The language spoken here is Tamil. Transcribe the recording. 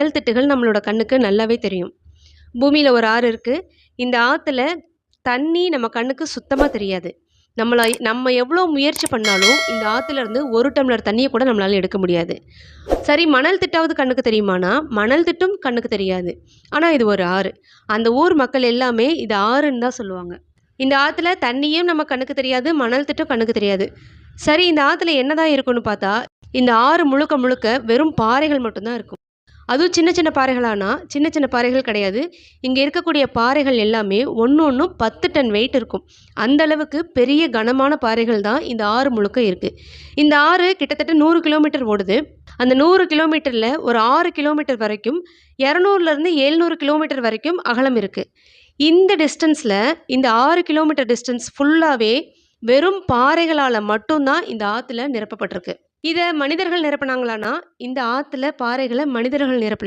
கடல் திட்டுகள் நம்மளோட கண்ணுக்கு நல்லாவே தெரியும். பூமியில் ஒரு ஆறு இருக்குது இந்த ஆற்றுல தண்ணி நம்ம கண்ணுக்கு சுத்தமாக தெரியாது. நம்மளை நம்ம எவ்வளோ முயற்சி பண்ணாலும் இந்த ஆற்றுல இருந்து ஒரு டம்ளர் தண்ணியை கூட நம்மளால் எடுக்க முடியாது. சரி மணல் திட்டாவது கண்ணுக்கு தெரியுமானா? மணல் திட்டும் கண்ணுக்கு தெரியாது. ஆனால் இது ஒரு ஆறு. அந்த ஊர் மக்கள் எல்லாமே இது ஆறுன்னு தான் சொல்லுவாங்க. இந்த ஆற்றுல தண்ணியும் நம்ம கண்ணுக்கு தெரியாது மணல் திட்டம் கண்ணுக்கு தெரியாது. சரி இந்த ஆற்றுல என்னதான் இருக்குன்னு பார்த்தா இந்த ஆறு முழுக்க முழுக்க வெறும் பாறைகள் மட்டும்தான் இருக்கும். அதுவும் சின்ன சின்ன பாறைகளானா? சின்ன சின்ன பாறைகள் கிடையாது. இங்கே இருக்கக்கூடிய பாறைகள் எல்லாமே ஒன்று ஒன்றும் பத்து டன் வெயிட் இருக்கும். அந்த அளவுக்கு பெரிய கனமான பாறைகள் தான் இந்த ஆறு முழுக்க இருக்குது இந்த ஆறு கிட்டத்தட்ட நூறு கிலோமீட்டர் ஓடுது. அந்த நூறு கிலோமீட்டரில் ஒரு ஆறு கிலோமீட்டர் வரைக்கும் இரநூறுலேருந்து எழுநூறு கிலோமீட்டர் வரைக்கும் அகலம் இருக்குது இந்த டிஸ்டன்ஸில் இந்த ஆறு கிலோமீட்டர் டிஸ்டன்ஸ் ஃபுல்லாகவே வெறும் பாறைகளால் மட்டும்தான் இந்த ஆற்றுல நிரப்பப்பட்டிருக்கு. இதை மனிதர்கள் நிரப்புனாங்களான்னா இந்த ஆற்றுல பாறைகளை மனிதர்கள் நிரப்பலை.